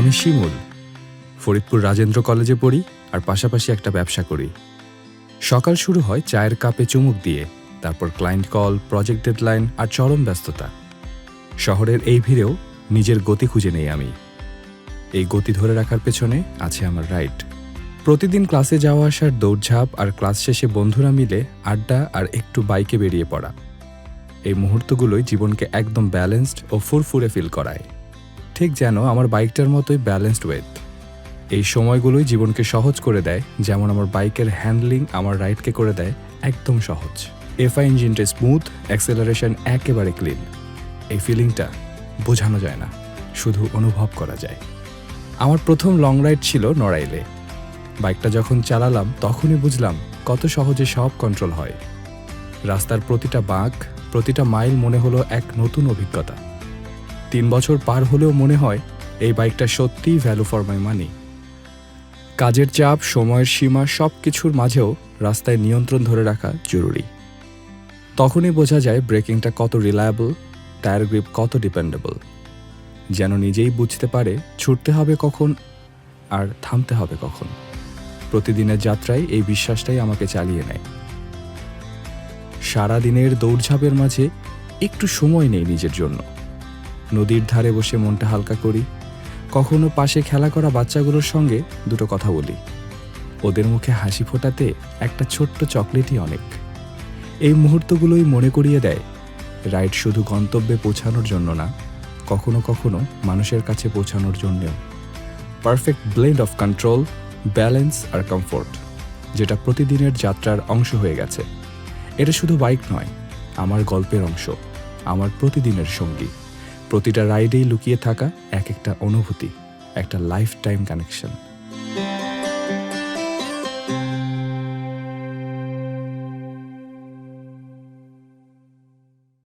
আমি শিমুল। ফরিদপুর রাজেন্দ্র কলেজে পড়ি আর পাশাপাশি একটা ব্যবসা করি। সকাল শুরু হয় চায়ের কাপে চুমুক দিয়ে, তারপর ক্লায়েন্ট কল প্রজেক্ট ডেডলাইন আর চরম ব্যস্ততা। শহরের এই ভিড়েও নিজের গতি খুঁজে নেই আমি। এই গতি ধরে রাখার পেছনে আছে আমার রাইট প্রতিদিন ক্লাসে যাওয়া আসার দৌড়ঝাঁপ আর ক্লাস শেষে বন্ধুরা মিলে আড্ডা আর একটু বাইকে বেরিয়ে পড়া। এই মুহূর্তগুলোই জীবনকে একদম ব্যালেন্সড ও ফুরফুরে ফিল করায়। ঠিক যেন আমার বাইকটার মতোই ব্যালেন্সড ওয়েথ এই সময়গুলোই জীবনকে সহজ করে দেয়, যেমন আমার বাইকের হ্যান্ডলিং আমার রাইডকে করে দেয়, একদম সহজ। এফআই ইঞ্জিনটা স্মুথ অ্যাক্সেলারেশন একেবারে ক্লিন এই ফিলিংটা বোঝানো যায় না, শুধু অনুভব করা যায়। আমার প্রথম লং রাইড ছিল নড়াইলে। বাইকটা যখন চালালাম, তখনই বুঝলাম কত সহজে সব কন্ট্রোল হয়। রাস্তার প্রতিটা বাঁক, প্রতিটা মাইল মনে হলো এক নতুন অভিজ্ঞতা। তিন বছর পার হলেও মনে হয় এই বাইকটা সত্যিই ভ্যালু ফর মাই মানি কাজের চাপ, সময়ের সীমা সব কিছুর মাঝেও রাস্তায় নিয়ন্ত্রণ ধরে রাখা জরুরি। তখনই বোঝা যায় ব্রেকিংটা কত রিলায়েবল টায়ার গ্রিপ কত ডিপেন্ডেবল যেন নিজেই বুঝতে পারে ছুটতে হবে কখন আর থামতে হবে কখন। প্রতিদিনের যাত্রায় এই বিশ্বাসটাই আমাকে চালিয়ে নেয়। সারা দিনের দৌড়ঝাঁপের মাঝে একটু সময় নেই নিজের জন্য। নদীর ধারে বসে মনটা হালকা করি। কখনো পাশে খেলা করা বাচ্চাগুলোর সঙ্গে দুটো কথা বলি। ওদের মুখে হাসি ফোটাতে একটা ছোট্ট চকলেটই অনেক। এই মুহূর্তগুলোই মনে করিয়ে দেয়, রাইড শুধু গন্তব্যে পৌঁছানোর জন্য না, কখনো কখনো মানুষের কাছে পৌঁছানোর জন্যেও। Perfect blend of control, balance R comfort, যেটা প্রতিদিনের যাত্রার অংশ হয়ে গেছে। এটা শুধু বাইক নয়, আমার গল্পের অংশ, আমার প্রতিদিনের সঙ্গী। প্রতিটা রাইডেই লুকিয়ে থাকা এক একটা অনুভূতি একটা লাইফ টাইম কানেকশন